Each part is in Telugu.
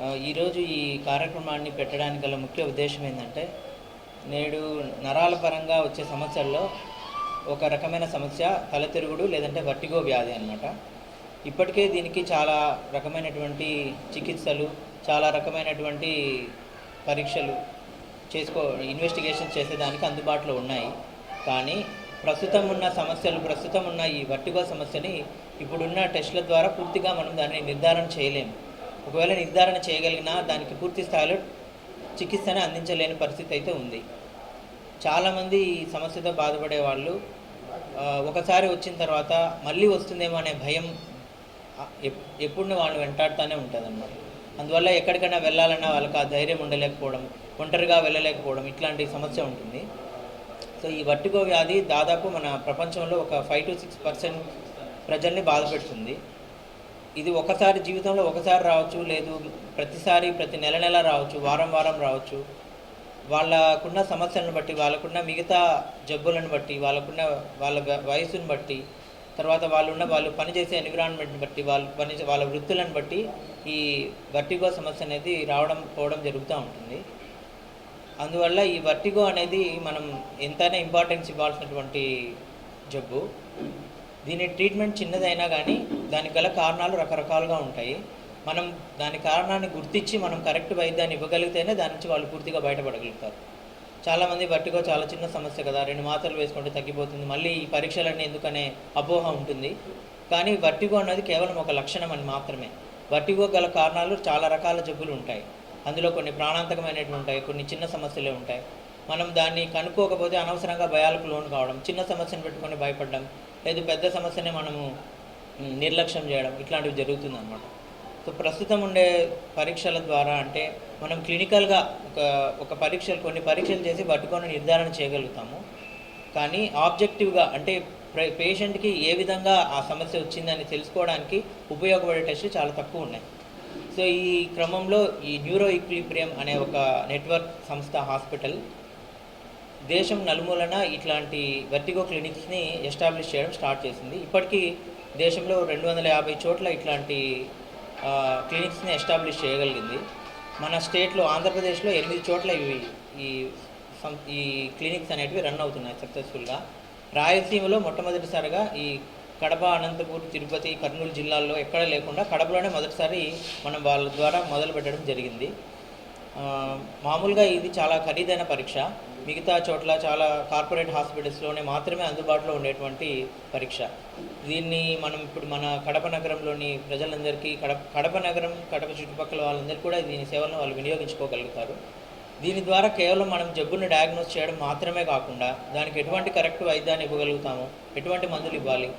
ఈరోజు ఈ కార్యక్రమాన్ని పెట్టడానికి గల ముఖ్య ఉద్దేశం ఏంటంటే నేడు నరాల పరంగా వచ్చే సమస్యల్లో ఒక రకమైన సమస్య తలతిరుగుడు లేదంటే వర్టిగో వ్యాధి అన్నమాట. ఇప్పటికే దీనికి చాలా రకమైనటువంటి చికిత్సలు చాలా రకమైనటువంటి పరీక్షలు చేసుకో ఇన్వెస్టిగేషన్ చేసేదానికి అందుబాటులో ఉన్నాయి. కానీ ప్రస్తుతం ఉన్న సమస్యలు ప్రస్తుతం ఉన్న ఈ వర్టిగో సమస్యని ఇప్పుడున్న టెస్టుల ద్వారా పూర్తిగా మనం దాన్ని నిర్ధారణ చేయలేము. ఒకవేళ నిర్ధారణ చేయగలిగినా దానికి పూర్తి స్థాయిలో చికిత్సను అందించలేని పరిస్థితి అయితే ఉంది. చాలామంది ఈ సమస్యతో బాధపడే వాళ్ళు ఒకసారి వచ్చిన తర్వాత మళ్ళీ వస్తుందేమో అనే భయం ఎప్పుడు వాళ్ళు వెంటాడుతూనే ఉంటుంది అన్నమాట అందువల్ల ఎక్కడికైనా వెళ్ళాలన్నా వాళ్ళకి ఆ ధైర్యం ఉండలేకపోవడం ఒంటరిగా వెళ్ళలేకపోవడం ఇట్లాంటి సమస్య ఉంటుంది. సో ఈ వర్టిగో వ్యాధి దాదాపు మన ప్రపంచంలో ఒక ఫైవ్ టు సిక్స్ పర్సెంట్ ప్రజల్ని బాధపెడుతుంది. ఇది ఒకసారి జీవితంలో ఒకసారి రావచ్చు లేదు ప్రతిసారి ప్రతి నెల నెల రావచ్చు వారం వారం రావచ్చు. వాళ్ళకున్న సమస్యలను బట్టి వాళ్ళకున్న మిగతా జబ్బులను బట్టి వాళ్ళకున్న వాళ్ళ వయసును బట్టి తర్వాత వాళ్ళు ఉన్న వాళ్ళు పనిచేసే ఎన్విరాన్మెంట్ని బట్టి వాళ్ళు పని వాళ్ళ వృత్తులను బట్టి ఈ వర్టిగో సమస్య అనేది రావడం పోవడం జరుగుతూ ఉంటుంది. అందువల్ల ఈ వర్టిగో అనేది మనం ఎంతైనా ఇంపార్టెన్స్ ఇవ్వాల్సినటువంటి జబ్బు. దీని ట్రీట్మెంట్ చిన్నదైనా కానీ దానికి గల కారణాలు రకరకాలుగా ఉంటాయి. మనం దాని కారణాన్ని గుర్తించి మనం కరెక్ట్ వైద్యాన్ని ఇవ్వగలిగితేనే దాని నుంచి వాళ్ళు పూర్తిగా బయటపడగలుగుతారు. చాలామంది వర్టిగో చాలా చిన్న సమస్య కదా రెండు మాత్రలు వేసుకుంటే తగ్గిపోతుంది మళ్ళీ ఈ పరీక్షలన్నీ ఎందుకనే అపోహ ఉంటుంది. కానీ వర్టిగో అన్నది కేవలం ఒక లక్షణం అని మాత్రమే. వర్టిగో గల కారణాలు చాలా రకాల జబ్బులు ఉంటాయి. అందులో కొన్ని ప్రాణాంతకమైనవి ఉంటాయి కొన్ని చిన్న సమస్యలే ఉంటాయి. మనం దాన్ని కనుక్కోకపోతే అనవసరంగా భయాలకు లోను కావడం చిన్న సమస్యను పెట్టుకొని భయపడడం లేదు పెద్ద సమస్యనే మనము నిర్లక్ష్యం చేయడం ఇట్లాంటివి జరుగుతుంది సో ప్రస్తుతం ఉండే పరీక్షల ద్వారా అంటే మనం క్లినికల్గా ఒక ఒక పరీక్షలు కొన్ని పరీక్షలు చేసి పట్టుకొని నిర్ధారణ చేయగలుగుతాము. కానీ ఆబ్జెక్టివ్గా అంటే పేషెంట్కి ఏ విధంగా ఆ సమస్య వచ్చిందని తెలుసుకోవడానికి ఉపయోగపడే టెస్టులు చాలా తక్కువ ఉన్నాయి. సో ఈ క్రమంలో ఈ న్యూరో ఈక్విలిబ్రియం అనే ఒక నెట్వర్క్ సంస్థ హాస్పిటల్ దేశం నలుమూలన ఇట్లాంటి వెర్టిగో క్లినిక్స్ని ఎస్టాబ్లిష్ చేయడం స్టార్ట్ చేసింది. ఇప్పటికీ దేశంలో రెండు వందల యాభై చోట్ల ఇట్లాంటి క్లినిక్స్ని ఎస్టాబ్లిష్ చేయగలిగింది. మన స్టేట్లో ఆంధ్రప్రదేశ్లో ఎనిమిది చోట్ల ఇవి ఈ సం- ఈ క్లినిక్స్ అనేటివి రన్ అవుతున్నాయి సక్సెస్ఫుల్గా రాయలసీమలో మొట్టమొదటిసారిగా ఈ కడప అనంతపూర్ తిరుపతి కర్నూలు జిల్లాల్లో ఎక్కడ లేకుండా కడపలోనే మొదటిసారి మనం వాళ్ళ ద్వారా మొదలు పెట్టడం జరిగింది. మామూలుగా ఇది చాలా ఖరీదైన పరీక్ష. మిగతా చోట్ల చాలా కార్పొరేట్ హాస్పిటల్స్లోనే మాత్రమే అందుబాటులో ఉండేటువంటి పరీక్ష. దీన్ని మనం ఇప్పుడు మన కడప నగరంలోని ప్రజలందరికీ కడప కడప నగరం కడప చుట్టుపక్కల వాళ్ళందరికీ కూడా దీని సేవలను వాళ్ళు వినియోగించుకోగలుగుతారు. దీని ద్వారా కేవలం మనం జబ్బును డయాగ్నోస్ చేయడం మాత్రమే కాకుండా దానికి ఎటువంటి కరెక్ట్ వైద్యాన్ని ఇవ్వగలుగుతాము ఎటువంటి మందులు ఇవ్వాలి.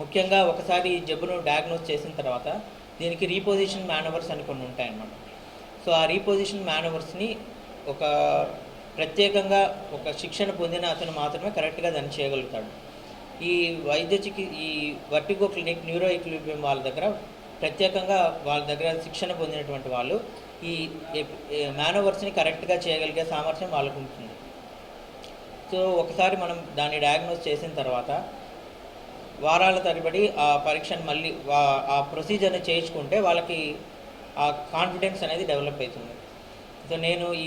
ముఖ్యంగా ఒకసారి ఈ జబ్బును డయాగ్నోస్ చేసిన తర్వాత దీనికి రీపొజిషన్ మేనవర్స్ అని కొన్ని ఉంటాయన్నమాట. సో ఆ రీపొజిషన్ మేనవర్స్ని ఒక ప్రత్యేకంగా ఒక శిక్షణ పొందిన అతను మాత్రమే కరెక్ట్గా దాన్ని చేయగలుగుతాడు. ఈ వైద్య చికి ఈ వర్టిగో క్లినిక్ న్యూరో ఈక్విలిబ్రియం వాళ్ళ దగ్గర ప్రత్యేకంగా వాళ్ళ దగ్గర శిక్షణ పొందినటువంటి వాళ్ళు ఈ మేనోవర్స్ని కరెక్ట్గా చేయగలిగే సామర్థ్యం వాళ్ళకు ఉంటుంది. సో ఒకసారి మనం దాన్ని డయాగ్నోస్ చేసిన తర్వాత వారాల తరబడి ఆ పరీక్షను మళ్ళీ ఆ ప్రొసీజర్ని చేయించుకుంటే వాళ్ళకి ఆ కాన్ఫిడెన్స్ అనేది డెవలప్ అవుతుంది. సో నేను ఈ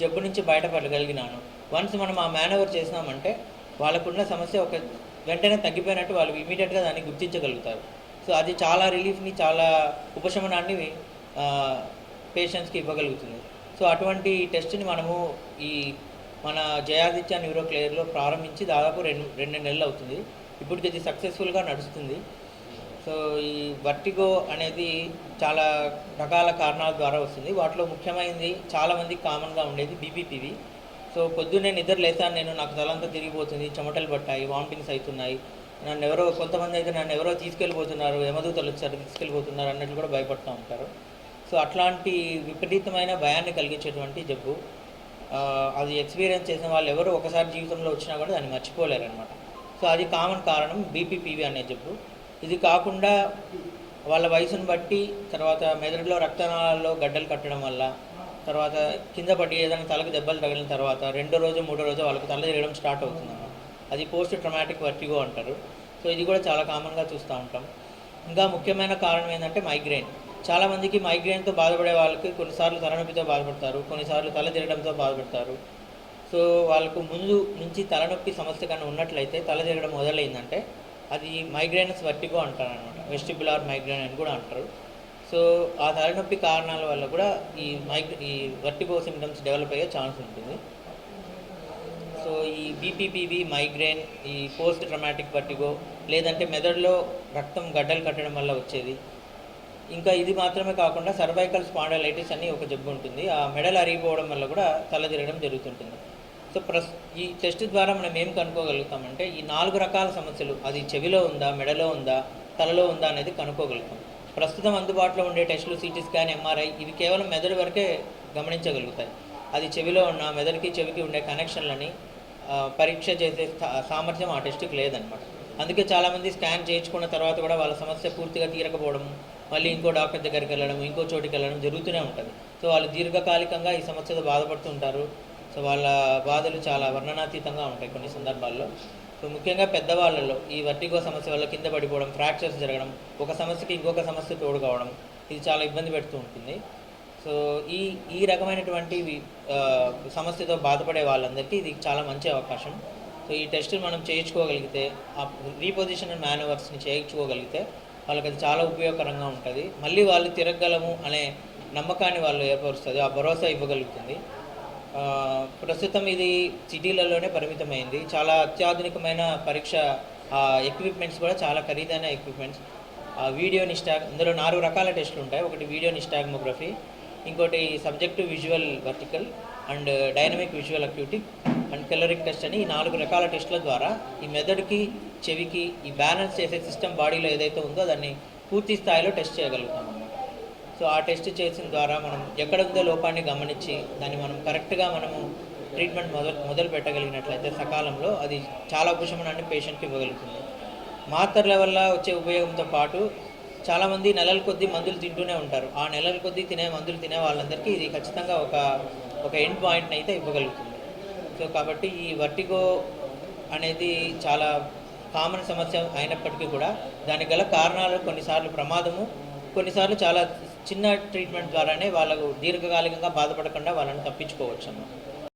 జబ్బు నుంచి బయటపడగలిగినాను. వన్స్ మనం ఆ మేనవర్ చేసినామంటే వాళ్ళకున్న సమస్య ఒక వెంటనే తగ్గిపోయినట్టు వాళ్ళు ఇమీడియట్గా దాన్ని గుర్తించగలుగుతారు. సో అది చాలా రిలీఫ్ని చాలా ఉపశమనాన్ని పేషెంట్స్కి ఇవ్వగలుగుతుంది. సో అటువంటి టెస్ట్ని మనము ఈ మన జయాదిత్య న్యూరో క్లియర్లో ప్రారంభించి దాదాపు రెండు రెండు నెలలు అవుతుంది. ఇప్పటికి ఇది సక్సెస్ఫుల్గా నడుస్తుంది. సో ఈ వర్టిగో అనేది చాలా రకాల కారణాల ద్వారా వస్తుంది. వాటిలో ముఖ్యమైనది చాలామంది కామన్గా ఉండేది బీబీపీవి సో పొద్దున్నే నిద్ర లేసాను నేను నాకు తలంతా తిరిగిపోతుంది చెమటలు పట్టాయి వామిటింగ్స్ అవుతున్నాయి. నన్ను ఎవరో కొంతమంది అయితే నన్ను ఎవరో తీసుకెళ్ళిపోతున్నారు యమదూతలు వచ్చారు తీసుకెళ్ళిపోతున్నారు అన్నట్లు కూడా భయపడుతూ ఉంటారు. సో అట్లాంటి విపరీతమైన భయాన్ని కలిగించేటువంటి జబ్బు. అది ఎక్స్పీరియన్స్ చేసిన వాళ్ళు ఎవరు ఒకసారి జీవితంలో వచ్చినా కూడా దాన్ని మర్చిపోలేరు అనమాట సో అది కామన్ కారణం బీపీపీవి అనే జబ్బు. ఇది కాకుండా వాళ్ళ వయసును బట్టి తర్వాత మెదడులో రక్తనాళాల్లో గడ్డలు కట్టడం వల్ల తర్వాత కింద పడి ఏదైనా తలకు దెబ్బలు తగిలిన తర్వాత రెండో రోజు మూడో రోజు వాళ్ళకి తల తిరగడం స్టార్ట్ అవుతుంది అన్నమాట అది పోస్ట్ ట్రమాటిక్ వర్టిగో అంటారు. సో ఇది కూడా చాలా కామన్గా చూస్తూ ఉంటాం. ఇంకా ముఖ్యమైన కారణం ఏంటంటే మైగ్రేన్ చాలామందికి మైగ్రెయిన్తో బాధపడే వాళ్ళకి కొన్నిసార్లు తలనొప్పితో బాధపడతారు కొన్నిసార్లు తల తిరగడంతో బాధపడతారు. సో వాళ్ళకు ముందు నుంచి తలనొప్పి సమస్య కన్నా ఉన్నట్లయితే తల తిరగడం మొదలైందంటే అది మైగ్రేనస్ వర్టిగో అంటారు అనమాట వెస్టిబులార్ మైగ్రేన్ అని కూడా అంటారు. సో ఆ తలనొప్పి కారణాల వల్ల కూడా ఈ మైగ్రే ఈ వర్టిగో సిమ్టమ్స్ డెవలప్ అయ్యే ఛాన్స్ ఉంటుంది. సో ఈ బీపీపీవి మైగ్రేన్ ఈ పోస్ట్ ట్రమాటిక్ వర్టిగో లేదంటే మెదడులో రక్తం గడ్డలు కట్టడం వల్ల వచ్చేది. ఇంకా ఇది మాత్రమే కాకుండా సర్వైకల్ స్పాండలైటిస్ అని ఒక జబ్బు ఉంటుంది. ఆ మెడలు అరిగిపోవడం వల్ల కూడా తల తిరగడం జరుగుతుంటుంది. సో ప్రస్ ఈ టెస్ట్ ద్వారా మనం ఏం కనుక్కోగలుగుతామంటే ఈ నాలుగు రకాల సమస్యలు అది చెవిలో ఉందా మెడలో ఉందా తలలో ఉందా అనేది కనుక్కోగలుగుతాం. ప్రస్తుతం అందుబాటులో ఉండే టెస్టులు సిటీ స్కాన్ ఎంఆర్ఐ ఇవి కేవలం మెదడు వరకే గమనించగలుగుతాయి. అది చెవిలో ఉన్న మెదడుకి చెవికి ఉండే కనెక్షన్లని పరీక్ష చేసే సామర్థ్యం ఆ టెస్ట్కి లేదనమాట. అందుకే చాలామంది స్కాన్ చేయించుకున్న తర్వాత కూడా వాళ్ళ సమస్య పూర్తిగా తీరకపోవడం మళ్ళీ ఇంకో డాక్టర్ దగ్గరికి వెళ్ళడం ఇంకో చోటికి వెళ్ళడం జరుగుతూనే ఉంటుంది. సో వాళ్ళు దీర్ఘకాలికంగా ఈ సమస్యతో బాధపడుతుంటారు సో వాళ్ళ బాధలు చాలా వర్ణనాతీతంగా ఉంటాయి కొన్ని సందర్భాల్లో. సో ముఖ్యంగా పెద్దవాళ్ళలో ఈ వర్టిగో సమస్య వల్ల కింద పడిపోవడం ఫ్రాక్చర్స్ జరగడం ఒక సమస్యకి ఇంకొక సమస్య తోడు కావడం ఇది చాలా ఇబ్బంది పెడుతూ ఉంటుంది. సో ఈ ఈ రకమైనటువంటి సమస్యతో బాధపడే వాళ్ళందరికీ ఇది చాలా మంచి అవకాశం. సో ఈ టెస్టులు మనం చేయించుకోగలిగితే ఆ రీపొజిషన్ మేనవర్స్ని చేయించుకోగలిగితే వాళ్ళకి అది చాలా ఉపయోగకరంగా ఉంటుంది. మళ్ళీ వాళ్ళు తిరగగలము అనే నమ్మకాన్ని వాళ్ళు ఏర్పరుస్తుంది ఆ భరోసా ఇవ్వగలుగుతుంది. ప్రస్తుతం ఇది సిటీలలోనే పరిమితమైంది. చాలా అత్యాధునికమైన పరీక్ష ఎక్విప్మెంట్స్ కూడా చాలా ఖరీదైన ఎక్విప్మెంట్స్ వీడియో నిస్టాగ్ ఇందులో నాలుగు రకాల టెస్టులు ఉంటాయి. ఒకటి వీడియో నిస్టాగ్మోగ్రఫీ ఇంకోటి subjective visual vertical and dynamic visual acuity and caloric test అని ఈ నాలుగు రకాల టెస్టుల ద్వారా ఈ మెదడుకి చెవికి ఈ బ్యాలెన్స్ చేసే సిస్టమ్ బాడీలో ఏదైతే ఉందో దాన్ని పూర్తి స్థాయిలో టెస్ట్ చేయగలుగుతాం సో ఆ టెస్ట్ చేసిన ద్వారా మనం ఎక్కడ ఉందో లోపాన్ని గమనించి దాన్ని మనం కరెక్ట్గా మనము ట్రీట్మెంట్ మొదలు మొదలు పెట్టగలిగినట్లయితే సకాలంలో అది చాలా ఉపశమనాన్ని పేషెంట్కి ఇవ్వగలుగుతుంది. మాత్రల వల్ల వచ్చే ఉపయోగంతో పాటు చాలామంది నెలల కొద్దీ మందులు తింటూనే ఉంటారు. ఆ నెలల కొద్దీ తినే మందులు తినే వాళ్ళందరికీ ఇది ఖచ్చితంగా ఒక ఒక ఎండ్ పాయింట్ని అయితే ఇవ్వగలుగుతుంది. సో కాబట్టి ఈ వర్టిగో అనేది చాలా కామన్ సమస్య అయినప్పటికీ కూడా దానికి గల కారణాలు కొన్నిసార్లు ప్రమాదము కొన్నిసార్లు చాలా చిన్న ట్రీట్మెంట్ ద్వారానే వాళ్ళకు దీర్ఘకాలికంగా బాధపడకుండా వాళ్ళని తప్పించుకోవచ్చు అన్నమాట